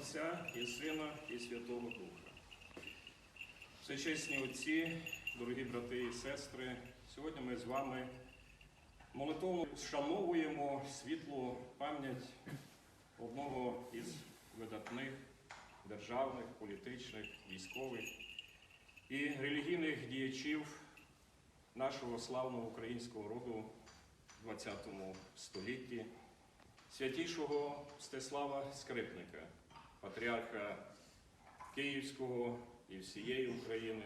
Отця і Сина, і Святого Духа. Всечесні отці, дорогі брати і сестри, сьогодні ми з вами молитовно вшановуємо світлу пам'ять одного із видатних державних, політичних, військових і релігійних діячів нашого славного українського роду в ХХ столітті, святішого Стеслава Скрипника, патріарха Київського і всієї України,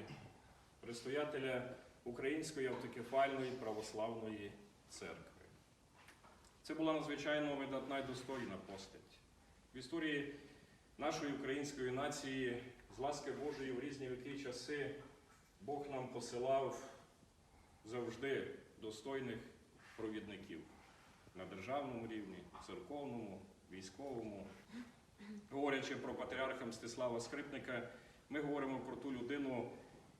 предстоятеля Української автокефальної православної церкви. Це була надзвичайно видатна і достойна постать. В історії нашої української нації з ласки Божої в різні віки часи Бог нам посилав завжди достойних провідників на державному рівні, церковному, військовому. Говорячи про патріарха Мстислава Скрипника, ми говоримо про ту людину,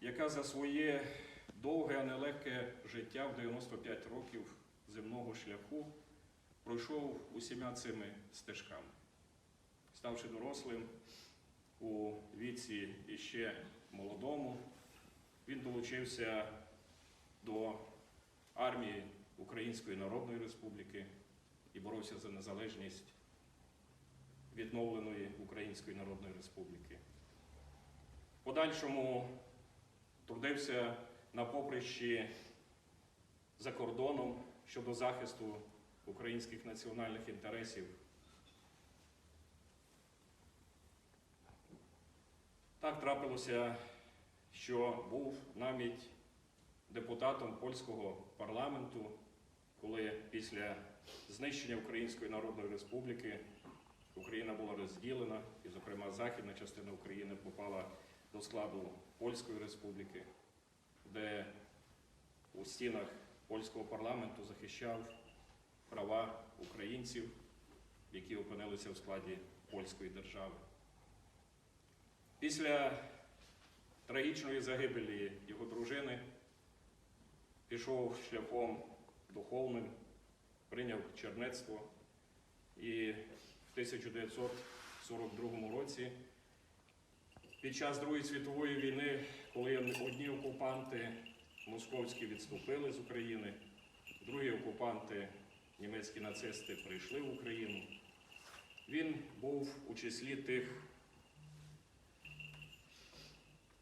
яка за своє довге, а нелегке життя в 95 років земного шляху пройшов усіма цими стежками. Ставши дорослим у віці іще молодому, він долучився до армії Української Народної Республіки і боровся за незалежність відновленої Української Народної Республіки. Подальшому трудився на поприщі за кордоном щодо захисту українських національних інтересів. Так трапилося, що був навіть депутатом польського парламенту, коли після знищення Української Народної Республіки Україна була розділена, і, зокрема, західна частина України попала до складу Польської Республіки, де у стінах польського парламенту захищав права українців, які опинилися в складі польської держави. Після трагічної загибелі його дружини пішов шляхом духовним, прийняв чернецтво і 1942 році, під час Другої світової війни, коли одні окупанти московські відступили з України, другі окупанти, німецькі нацисти, прийшли в Україну, він був у числі тих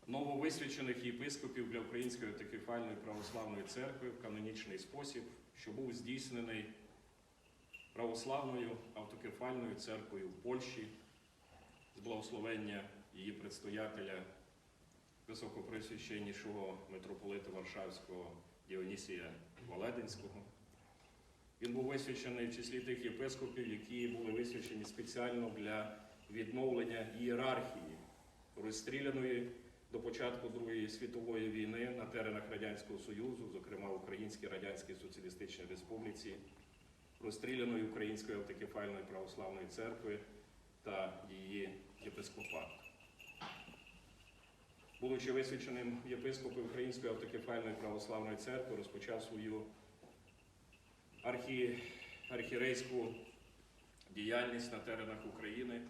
нововисвячених єпископів для Української автокефальної православної церкви в канонічний спосіб, що був здійснений православною автокефальною церквою в Польщі з благословення її предстоятеля високопресвященнішого митрополита Варшавського Діонісія Волединського. Він був висвячений в числі тих єпископів, які були висвячені спеціально для відновлення ієрархії розстріляної до початку Другої світової війни на теренах Радянського Союзу, зокрема в Українській Радянській Соціалістичній Республіці, розстріляної Української автокефальної православної церкви та її єпископату. Будучи висвяченим єпископом Української автокефальної православної церкви, розпочав свою архі... архірейську діяльність на теренах України,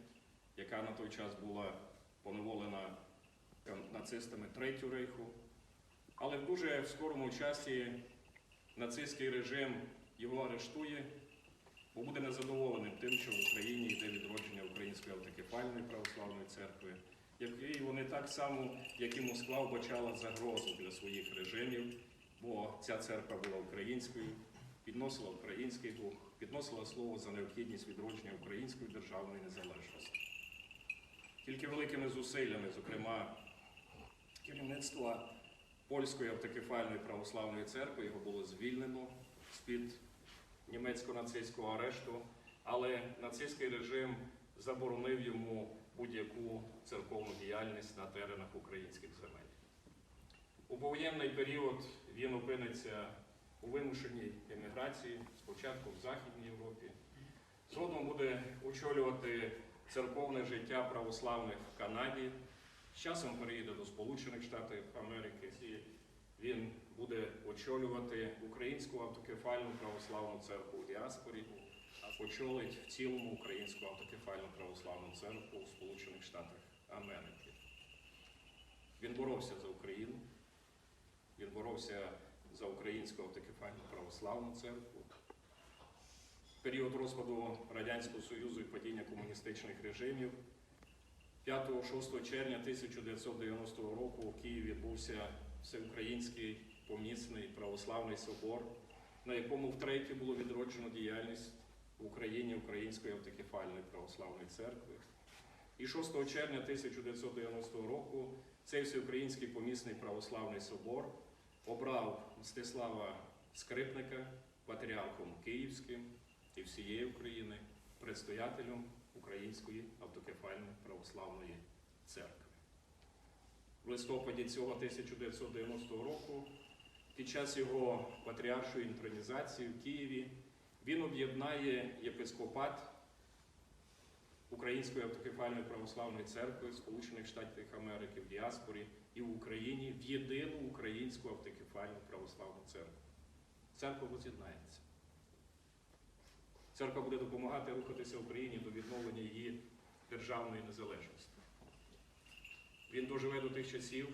яка на той час була поневолена нацистами Третього рейху. Але в дуже скорому часі нацистський режим його арештує, бо буде незадоволеним тим, що в Україні йде відродження Української автокефальної православної церкви, який вони так само, як і Москва, вбачала загрозу для своїх режимів, бо ця церква була українською, підносила український дух, підносила слово за необхідність відродження української державної незалежності. Тільки великими зусиллями, зокрема, керівництва польської автокефальної православної церкви, його було звільнено з-під німецько-нацистського арешту, але нацистський режим заборонив йому будь-яку церковну діяльність на теренах українських земель. У повоєнний період він опиниться у вимушеній еміграції, спочатку в Західній Європі. Згодом буде очолювати церковне життя православних в Канаді. З часом переїде до Сполучених Штатів Америки. Він буде очолювати Українську автокефальну православну церкву у діаспорі. а очолить в цілому Українську автокефальну православну церкву у Сполучених Штатах Америки. Він боровся за Україну, він боровся за Українську автокефальну православну церкву. В період розпаду Радянського Союзу і падіння комуністичних режимів 5-6 червня 1990 року у Києві відбувся Всеукраїнський помісний православний собор, на якому втретє було відроджено діяльність в Україні Української автокефальної православної церкви. І 6 червня 1990 року цей Всеукраїнський помісний православний собор обрав Мстислава Скрипника патріархом Київським і всієї України, предстоятелем Української автокефальної православної церкви. В листопаді цього 1990 року, під час його патріаршої інтронізації в Києві, він об'єднає єпископат Української автокефальної православної церкви Сполучених Штатів Америки в діаспорі і в Україні в єдину українську автокефальну православну церкву. Церква воз'єднається. Церква буде допомагати рухатися Україні до відновлення її державної незалежності. Він доживе до тих часів,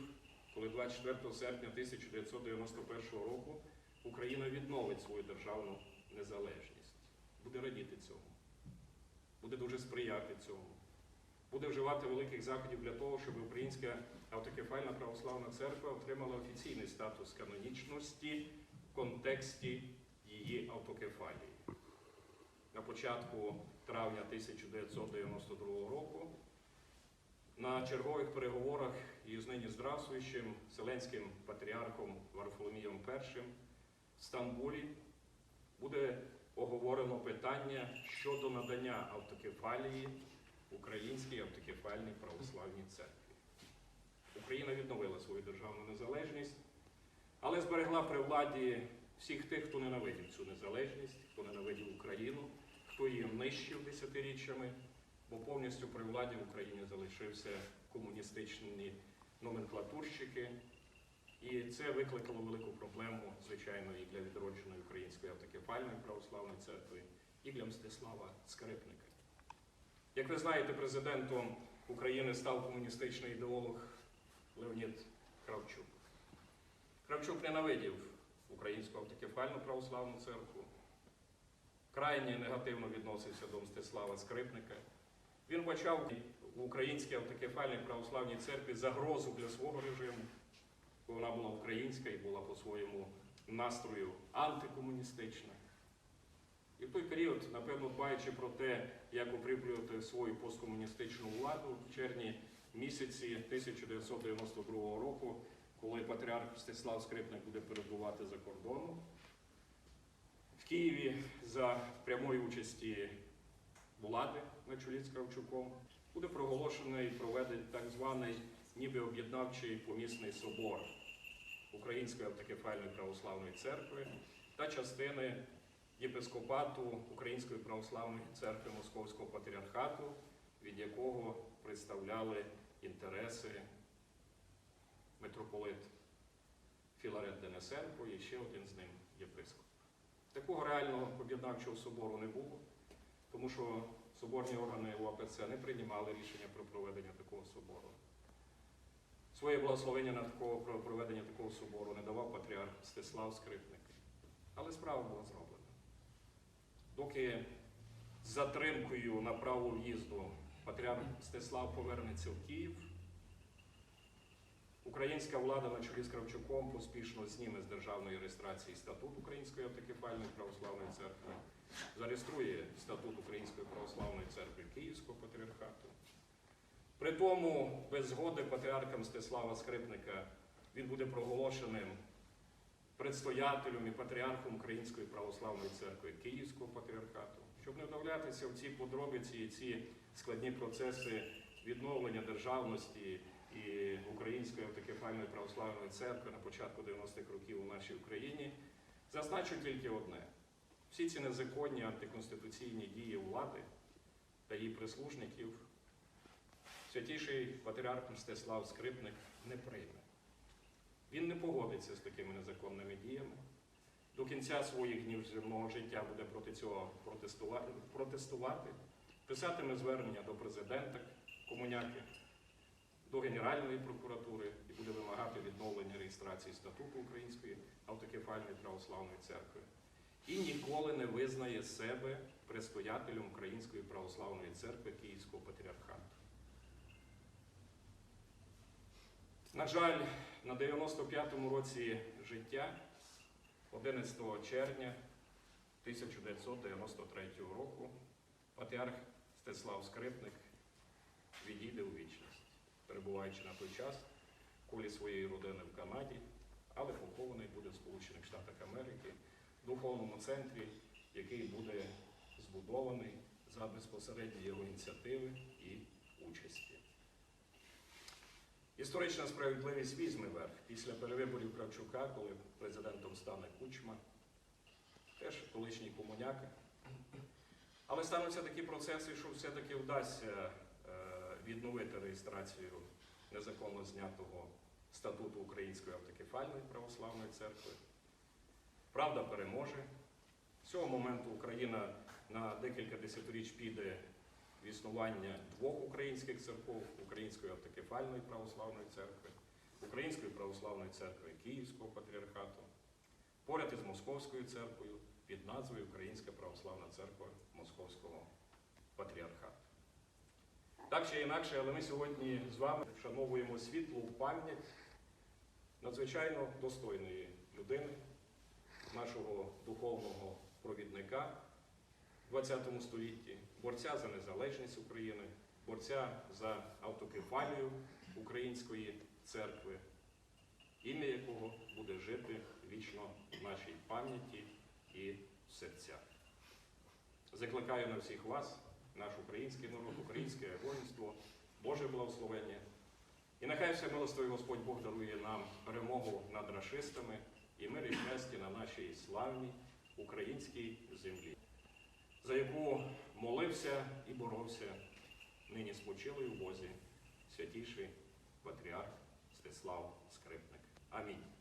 коли 24 серпня 1991 року Україна відновить свою державну незалежність. Буде радіти цьому, буде дуже сприяти цьому, буде вживати великих заходів для того, щоб Українська автокефальна православна церква отримала офіційний статус канонічності в контексті її автокефалії. На початку травня 1992 року на чергових переговорах із нині здравствуючим Вселенським патріархом Варфоломієм І в Стамбулі буде оговорено питання щодо надання автокефалії Українській автокефальній православній церкві. Україна відновила свою державну незалежність, але зберегла при владі всіх тих, хто ненавидів цю незалежність, хто ненавидів Україну, хто її нищив десятиріччями, бо повністю при владі в Україні залишився комуністичні номенклатурщики. І це викликало велику проблему, звичайно, і для відродженої української автокефальної православної церкви, і для Мстислава Скрипника. Як ви знаєте, президентом України став комуністичний ідеолог Леонід Кравчук. Кравчук ненавидів Українську автокефальну православну церкву, крайне негативно відносився до Мстислава Скрипника. Він бачав в Українській автокефальній православній церкві загрозу для свого режиму, бо вона була українська і була по своєму настрою антикомуністична. І в той період, напевно, дбаючи про те, як укріплювати свою посткомуністичну владу в червні місяці 1992 року, коли патріарх Мстислав Скрипник буде перебувати за кордоном, в Києві за прямої участі влади на чолі з Кравчуком буде проголошений і проведений так званий ніби об'єднавчий помісний собор Української автокефальної православної церкви та частини єпископату Української православної церкви Московського патріархату, від якого представляли інтереси митрополит Філарет Денисенко і ще один з ним єпископ. Такого реального об'єднавчого собору не було, тому що соборні органи УАПЦ не приймали рішення про проведення такого собору. Своє благословення на такого про проведення такого собору не давав патріарх Стеслав Скрипник. Але справа була зроблена. Доки з затримкою на право в'їзду патріарх Стеслав повернеться в Київ, українська влада на чолі з Кравчуком поспішно зніме з державної реєстрації статут Української автокефальної православної церкви, зареєструє статут Української православної церкви Київського патріархату. При тому, без згоди патріарха Мстислава Скрипника, він буде проголошеним предстоятелем і патріархом Української православної церкви Київського патріархату, щоб не вдавлятися в ці подробиці і ці складні процеси відновлення державності і Української автокефальної православної церкви на початку 90-х років у нашій Україні, зазначу тільки одне: всі ці незаконні антиконституційні дії влади та її прислужників святіший патріарх Мстислав Скрипник не прийме. Він не погодиться з такими незаконними діями. до кінця своїх днів земного життя буде проти цього протестувати, писатиме звернення до президента комуняки, до Генеральної прокуратури і буде вимагати відновлення реєстрації статуту Української автокефальної православної церкви. І ніколи не визнає себе предстоятелем Української православної церкви Київського патріархату. На жаль, на 95-му році життя, 11 червня 1993 року, патріарх Стеслав Скрипник відійде у вічність, перебуваючи на той час в колі своєї родини в Канаді, але похований буде в Сполучених Штатах Америки, духовному центрі, який буде збудований за безпосередньої його ініціативи і участі. Історична справедливість візьме верх після перевиборів Кравчука, коли президентом стане Кучма, теж колишній комуняка. Але стануться такі процеси, що все-таки вдасться е, відновити реєстрацію незаконно знятого статуту Української автокефальної православної церкви. Правда переможе. З цього моменту Україна на декілька десятиріч піде в існування двох українських церков Української автокефальної православної церкви, Української православної церкви Київського патріархату, поряд із Московською церквою під назвою Українська православна церква Московського патріархату. Так чи інакше, але ми сьогодні з вами вшановуємо світлу пам'ять надзвичайно достойної людини, нашого духовного провідника в ХХ столітті, борця за незалежність України, борця за автокефалію Української церкви, ім'я якого буде жити вічно в нашій пам'яті і в серцях. Закликаю на всіх вас, наш український народ, українське воїнство, Боже благословення. І нехай все милостивий Господь Бог дарує нам перемогу над рашистами і мир і щастя на нашій славній українській землі, за яку молився і боровся нині спочилий у Бозі святіший патріарх Стеслав Скрипник. Амінь.